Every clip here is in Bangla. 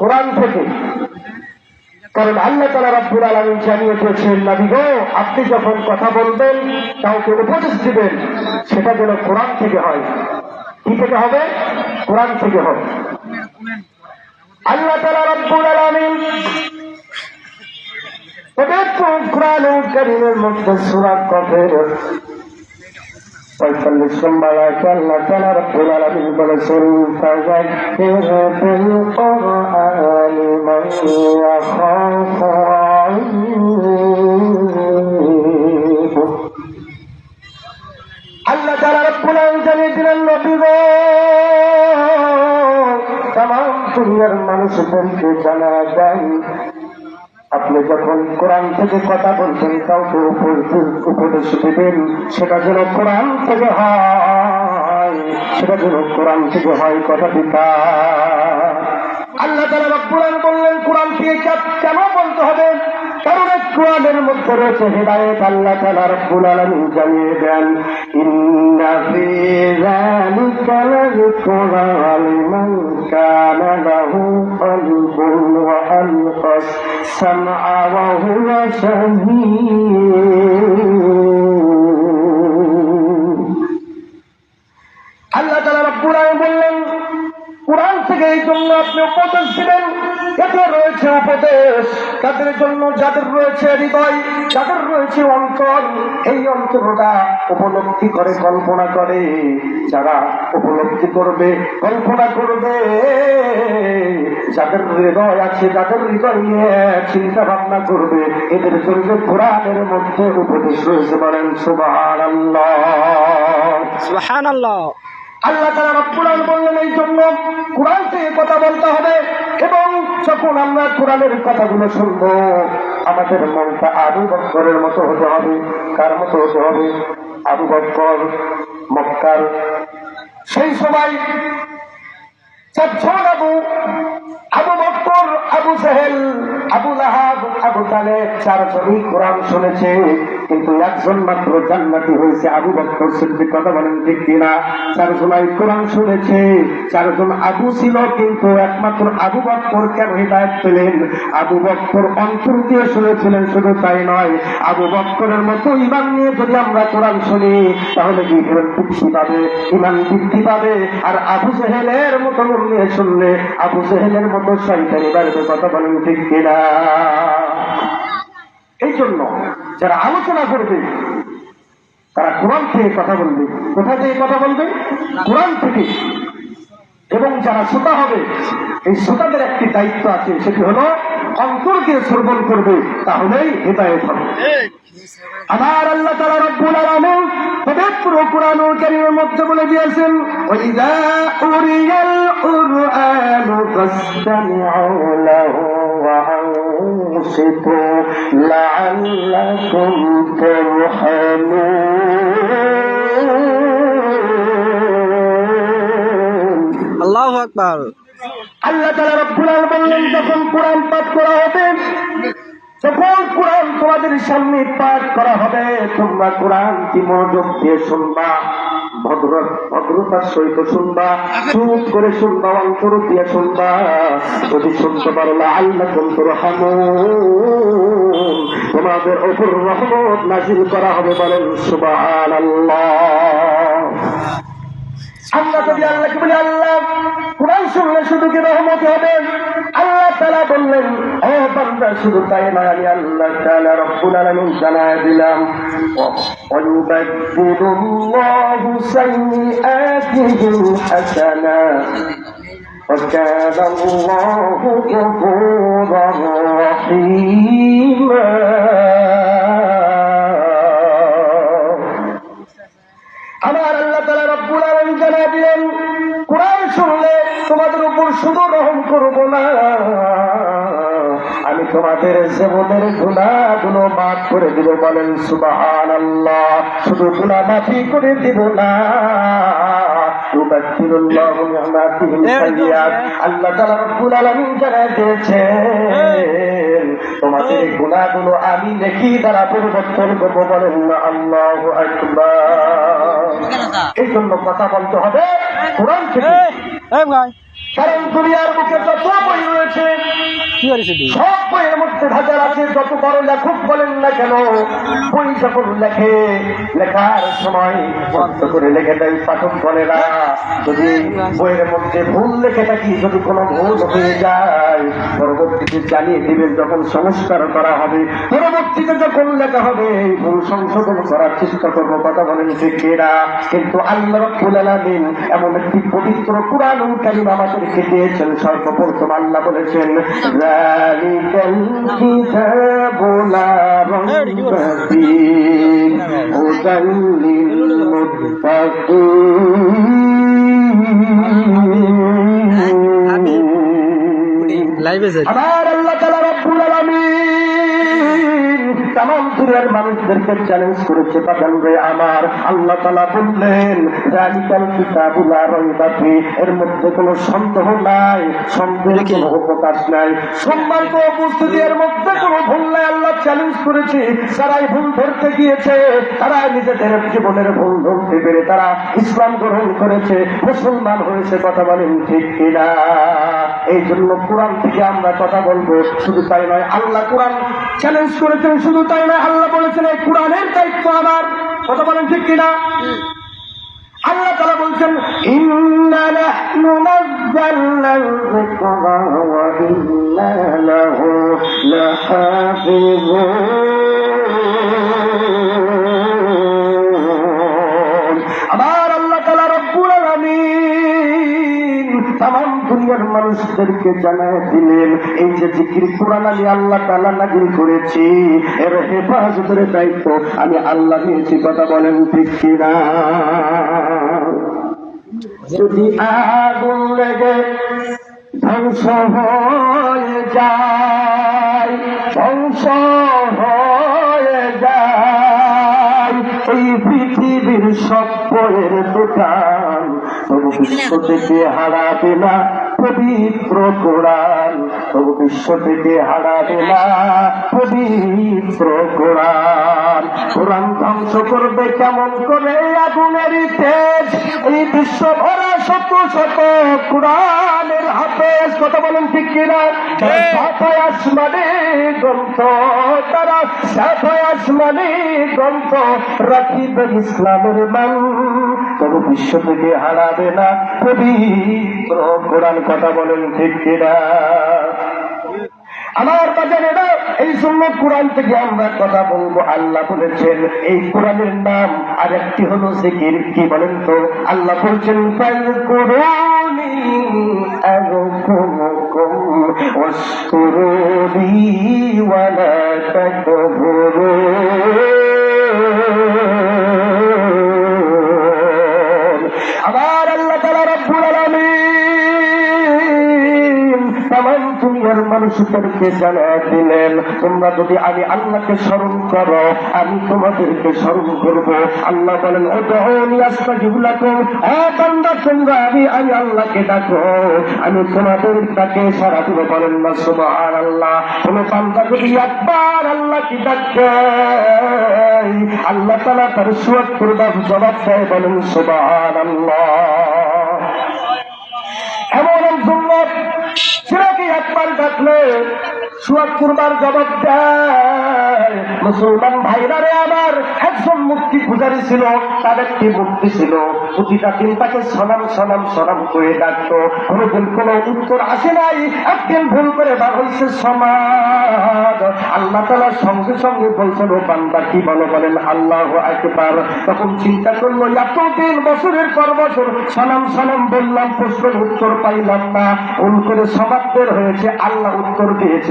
কোরআন থেকে। কারণ আল্লাহ তালা রব্বুল আলমী জানিয়ে দিয়েছেন, নাবি গো, আপনি যখন কথা বলবেন, কাউকে উপদেশ দিবেন, সেটা যেন কোরআন থেকে হয়। কি থেকে হবে? কোরআন থেকে হবে। আল্লাহ তালা রব্বুল আলমিন পবিত্র কোরআন করিমের মধ্যে সুরা কফের আয়াতে আল্লাহ তাআলা রব্বুল আলামিন বলেছেন কুরআনি মান ইয়াখাফু ওয়াঈদ আল্লাহ তাআলা রব্বুল আলামিন আপনি যখন কোরআন থেকে কথা বলছেন, কাউকে উপদেশ- দিবেন, সেটা যেন কোরআন থেকে হয়, সেটা যেন কোরআন থেকে হয়, কথা পিতা আল্লাহ তালা রব্বুরান বললেন কোরআন থেকে কেন বলতে হবে? কারণ কোরআনের মধ্যে রয়েছে হেদায়েত আল্লাহ তালা রব্বুল আলামিন জানিয়ে দেন, ইন্না ফি যালিকা লাযিকরা কানা লাহু হুয়া শাহীদ আল্লাহ তালা বললেন কোরআন থেকে এই জন্য আপনি উপদেশ দিবেন এতে রয়েছে উপদেশ তাদের জন্য যাদের রয়েছে হৃদয় যাদের রয়েছে অন্তর এই অন্তরটা উপলব্ধি করে কল্পনা করে। যারা উপলব্ধি করবে কল্পনা করবে। যাদের হৃদয় আছে যাদের হৃদয় নিয়ে চিন্তা ভাবনা করবে এদের জন্য কোরআনের মধ্যে উপদেশ রয়েছে বলেন সুবাহ আল্লাহ তারা রব্বুল বললেন এই জন্য কোরআন থেকে কথা বলতে হবে এবং যখন আমরা কোরআনের কথাগুলো শুনব, আমাদের মনটা আবু বক্করের মতো হতে হবে। কার মতো হতে হবে? আবু বক্কর, মক্কার। সেই সময় আবু আবু বক্কর, আবু সাহেল আবু লাহাব চারজনই কোরআন কিন্তু একজন মাত্র হয়েছে আবু কথা বলেন শুনেছে চারজন আবু ছিল, কিন্তু একমাত্র আবু বক্কর কেন হৃদায়ত পেলেন? আবু বক্কর অন্তর দিয়ে শুনেছিলেন, শুধু তাই নয়, আবু বক্করের মতো ইমান নিয়ে যদি আমরা কোরআন শুনি, তাহলে কি মুক্তি পাবে ইমান বৃদ্ধি পাবে? আর আবু সেহেলের মতো নিয়ে শুনলে, আবু সেহেলের মতো শয়তানি কথা বলেন ঠিক কিনা? এই জন্য যারা আলোচনা করবে, তারা কোরআন থেকে কথা বলবে। কোথা থেকে কথা বলবে? কোরআন থেকে। এবং যারা শ্রোতা হবে, এই শ্রোতাদের একটি দায়িত্ব আছে, সেটি হলো অন্তরকে শ্রবণ করবে, তাহলেই হেদায়ত হবে। আমার আল্লাহ তাআলা রব্বুল আলামিন পবিত্র কোরআনুল কারীমের মধ্যে বলে দিয়েছেন ওয়াইদা উরিয়াল কুরআনু ফাসতামিউ লাহু ওয়া লাআল্লাকুম তুরহামুন আল্লাহু তালা রব্বুল বললেন যখন কোরআন পাঠ করা হবে যখন কোরআন তোমাদের সামনে পাঠ করা হবে তোমরা কোরআনটি মনোযোগ দিয়ে শুনবা। ভদ্রতার সহিত শুনবা। চুপ করে শুনবা অন্তর দিয়ে শুনবা। যদি শুনতে পারো আল্লাহ কুমতুর তোমাদের ওপর রহমত নাজিল করা হবে বলেন সুবহানাল্লাহ। আমরা যদি আল্লাহকে বলি, আল্লাহ, কোরআন শুনলে শুধু কি রহমত হবে? তালা বললেন ও বান্দা শুধু তাই না আমি আল্লাহ তালা রব্বুল আলামিন জানায় দিলাম ويبدل الله سيئاتهم حسنات وكان الله غفورا رحيما আমার আল্লাহ তালা রব্বুল আলম জানা দিলেন কোরআন শুনলে তোমাদের উপর শুধু রহম করব না আমি তোমাদের জীবনের গুণাগুলো মাফ করে দিব বলেন সুবাহান আল্লাহ শুধু গুণা মাফি করে দিব না। আল্লাহ রব্বুল আলামিন তোমাদের গুণাগুলো আমি নেকি দ্বারা পরিবর্তন করব বলেন না এই জন্য কথা বলতে হবে কোরআন থেকে। কারণ দুনিয়ার বুকে যত রয়েছে সব বইয়ের মধ্যে হাজার আছে যত বড় লেখক বলেন না কেন বই যখন লেখে লেখার সময় বন্ধ করে লেখে দেয় পাঠক বলে না যদি বইয়ের মধ্যে ভুল লেখে থাকি যদি কোনো ভুল হয়ে যায় পরবর্তীতে জানিয়ে দিবেন যখন সংস্কার করা হবে। পরবর্তীতে যখন লেখা হবে ভুল সংশোধন করার চেষ্টা করব কথা বলেন ঠিক কিনা? কিন্তু আল্লাহ রব্বুল আলামিন এমন একটি পবিত্র কোরআন কারিম আমাদেরকে দিয়েছেন সর্বপ্রথম আল্লাহ বলেছেন যালিকাল কিতাবু লা রাইবা ফীহি হুদাল লিল মুত্তাকিন লাইভে আমার আল্লাহ তালা রব্বুল আলামিন তাম দুনিয়ার মানুষদেরকে চ্যালেঞ্জ করেছে পাঠান রে আমার আল্লাহ তালা বললেন রানিকাল কিতাবুলা রইবাতি এর মধ্যে কোনো সন্দেহ নাই সন্দেহের কোনো অবকাশ নাই। সম্মানিত উপস্থিতি এর মধ্যে কোনো ভুল নাই আল্লাহ চ্যালেঞ্জ করেছে। যারাই ভুল ধরতে গিয়েছে তারা নিজেদের জীবনের ভুল ধরতে পেরে তারা ইসলাম গ্রহণ করেছে মুসলমান হয়েছে কথা বলেন ঠিক কিনা? এই জন্য কোরআন থেকে আমরা কথা বলব শুধু তাই নয় আল্লাহ কোরআন চ্যালেঞ্জ করেছেন শুধু তাই নয় আল্লাহ বলেছেন এই কোরআনের দায়িত্ব আমার। কথা বলেন ঠিক কিনা? আল্লাহ তারা বলছেন ইন্না দুনিয়ার মানুষদেরকে জানায় দিলেন এই যে জিকির কোরআন আমি আল্লাহ তালা নাজিল করেছি এর হেফাজতের দায়িত্ব আমি আল্লাহ নিয়েছি কথা বলেন ঠিক কিনা? যদি আগুন লেগে ধ্বংস হয়ে যায় ধ্বংস হয়ে যায় এই পৃথিবীর সভ্যের দোকান তবু বিশ্ব থেকে হারাবে না। পবিত্র কোরআন তবু বিশ্ব থেকে হারাবে না পবিত্র কোরআন কোরআন ধ্বংস করবে কেমন করে আগুনের তেজ? এই বিশ্ব ভরা শত শত কোরআনের হাফেজ কথা বলেন ঠিক কিনা? সাফায় আসমানে গ্রন্থ তারা সাফায় আসমানে গ্রন্থ রাখিবে ইসলামের মান। তবু বিশ্ব থেকে হারাবে না। পবিত্র কোরআন কথা বলেন, ঠিক কিনা? আমার বাজারেরা এই জন্য কোরআন থেকে আমরা কথা বলব। আল্লাহ বলেছেন, এই কোরআনের নাম আর একটি হলো জিকির। কি বলেন তো? আল্লাহ বলছেন, "ফাল মানুষদেরকে জানা দিলেন তোমরা যদি আমি আল্লাহকে স্মরণ করো, আমি তোমাদেরকে স্মরণ করব। আল্লাহ বলেন, ও দহনি আস্তাজিব লাকুম। এ বান্দা, তোমরা আমি আমি আল্লাহকে ডাকো। আমি তোমাদের ডাকে সারা দিব বলেন না, সুবহানাল্লাহ। কোন বান্দা যদি একবার আল্লাহকে ডাকে, আল্লাহ তাআলা তার সুয়াদ সুয়াত্তর জবাব দেয় বলেন, সুবহানাল্লাহ। এমন একজন লোক ছেলেকে একবার ডাকলে সুয়াদ কুরবার জবাব দেয়। মুসলমান ভাইরা রে আমার একজন মুক্তি পূজারী ছিল, তার একটি মুক্তি ছিল। প্রতিটা দিন তাকে সনাম সনাম সনাম করে ডাকতো। কোনোদিন কোনো উত্তর আসে নাই। একদিন ভুল করে বার হয়েছে সমাজ। আল্লাহ তালার সঙ্গে সঙ্গে বলছেন, ও বান্দা, কি বলো? বলেন, আল্লাহ একবার তখন চিন্তা করল, এতদিন বছরের পর বছর সনাম সনাম বললাম, প্রশ্নের উত্তর পাইলাম না। ভুল করে সমাপ্তের হয়েছে, আল্লাহ উত্তর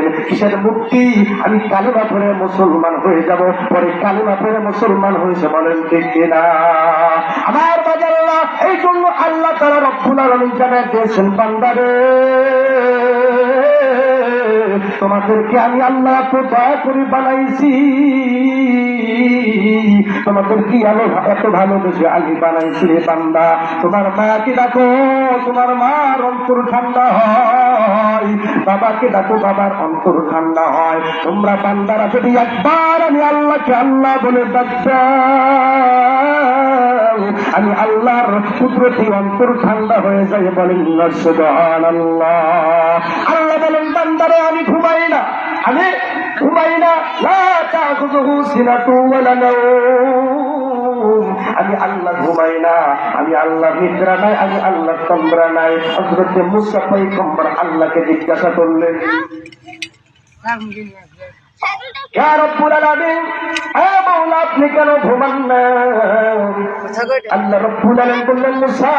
দিয়েছেন কিসের মুক্তি? আমি কালিমা পরে মুসলমান হয়ে যাব। পরে কালিমা পরে মুসলমান হয়েছে বলেন, ঠিক কিনা আমার বাজার এই জন্য আল্লাহ তারা রব্বুল আলমিন জানায় দিয়েছেন, বান্দারে। তোমাদেরকে আমি আল্লাহ এত দয়া করে বানাইছি। তোমাদের কি আলো এত ভালো ভালোবেসে আমি বানাইছি রে বান্দা। তোমার মাকে ডাকো, তোমার মার অন্তর ঠান্ডা হয়। বাবাকে ডাকো, বাবার অন্তর ঠান্ডা হয়। তোমরা বান্দারা যদি একবার আমি আল্লাহকে আল্লাহ বলে ডাকতাম আমি আল্লাহর কুদরতি অন্তর ঠান্ডা হয়ে যায় বলেন আল্লাহ বলেন, বান্দারে, আমি আমি ঘুমাই না। সিনাতু ওয়ালা নাওম। আমি আল্লাহ ঘুমাই না। আমি আল্লাহ নিদ্রা নাই, আমি আল্লাহ তন্দ্রা নাই। হযরত মুসা পয়গম্বর আল্লাহকে জিজ্ঞাসা করলেন ইয়া রব্বুল আলামিন এ মাওলা আপনি কেন ঘুমান না? আল্লাহ রব্বুল আলামিন বললেন মুসা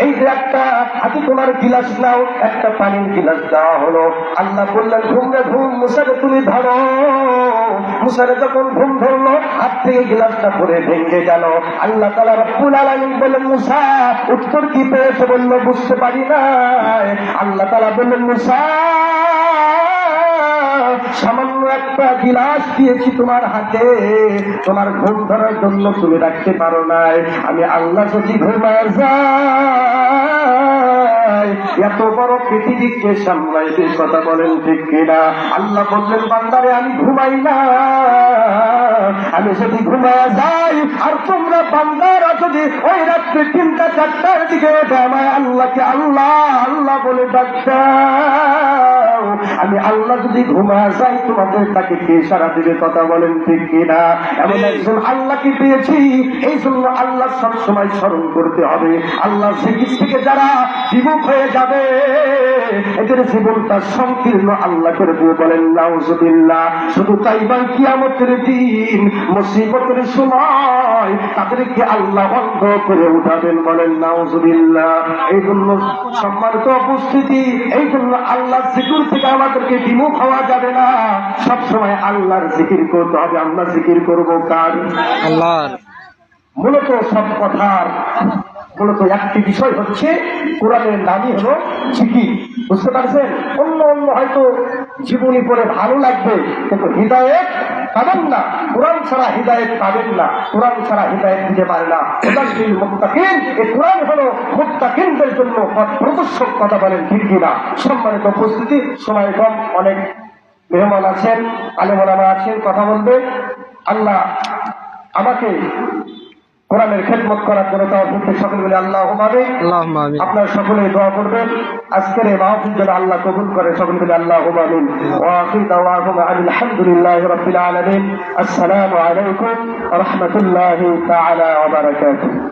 এই যে একটা হাতে তোমার গিলাস নাও একটা পানির গিলাস দেওয়া হলো। আল্লাহ বললেন ঘুম ঘুম মুসারে তুমি ধরো। মুসারে যখন ঘুম ধরলো হাত থেকে গিলাসটা পরে ভেঙে গেল। আল্লাহ তালা রব্বুল আলামিন বললেন মুসা উত্তর কি পেয়েছে বলল বুঝতে পারি না আল্লাহ তালা বললেন মুসা সামান্য একটা গিলাস দিয়েছি তোমার হাতে। তোমার ঘুম ধরার জন্য তুমি রাখতে পারো নাই। আমি আল্লাহ যদি ঘুমায় এত বড় পৃথিবীকে সামলাইতে কথা বলেন ঠিক কিনা? আল্লাহ বললেন, বান্দারে, আমি ঘুমাই না। আমি যদি ঘুমায় যাই আর তোমরা বান্দারা যদি ওই রাত্রে তিনটা চারটার দিকে ওঠে আমায় আল্লাহকে আল্লাহ আল্লাহ বলে ডাক্তার আমি আল্লাহ যদি ঘুমা যাই তোমাদের তাকে কে সারা দিবে কথা বলেন ঠিক কিনা? এমন একজন আল্লাহকে পেয়েছি এই জন্য আল্লাহ সবসময় স্মরণ করতে হবে। আল্লাহ জিকির থেকে যারা বিমুখ হয়ে যাবে এদের জীবনটা সংকীর্ণ আল্লাহ করে দিয়ে বলেন নাউজুবিল্লাহ। শুধু তাই নয় কিয়ামতের দিন মুসিবতের সময় তাদেরকে আল্লাহ বন্ধ করে উঠাবেন বলেন নাউজুবিল্লাহ। এই জন্য সম্মানিত উপস্থিতি এই জন্য আল্লাহ জিকির থেকে আমাদেরকে বিমুখ হওয়া যাবে না। সব সময় আল্লাহর জিকির করতে হবে। আমরা জিকির করব কার? আল্লাহর। মূলত সব কথার মূলত একটি বিষয় হচ্ছে কোরআনের নামই হলো জিকির। বুঝতে পারছেন? অন্য অন্য হয়তো জীবনী পড়ে ভালো লাগবে, কিন্তু হৃদায়ত পাবেন না। কোরআন ছাড়া হৃদায়ত পাবেন না। কোরআন ছাড়া হৃদায়ত দিতে পারে না। উদাসীন মুক্তাকিন এই কোরআন হলো মুক্তাকিনদের জন্য পথ প্রদর্শক কথা বলেন কিনা? সম্মানিত উপস্থিতি, সময় কম, অনেক মেহমান আছেন, আলেমোলামা আছেন, কথা বলবে আল্লাহ আমাকে কোরআনের খেদমত করার জন্য তাও বলতে সকল বলে আল্লাহ হবে আপনার সকলে দোয়া করবেন। আজকের এই মাহফিল যেন আল্লাহ কবুল করে সকল বলে আল্লাহ আমিন ওয়াকিদ আলহামদুলিল্লাহ রাব্বিল আলামিন। আসসালামু আলাইকুম ওয়া রাহমাতুল্লাহি তাআলা ওয়া বারাকাতুহু।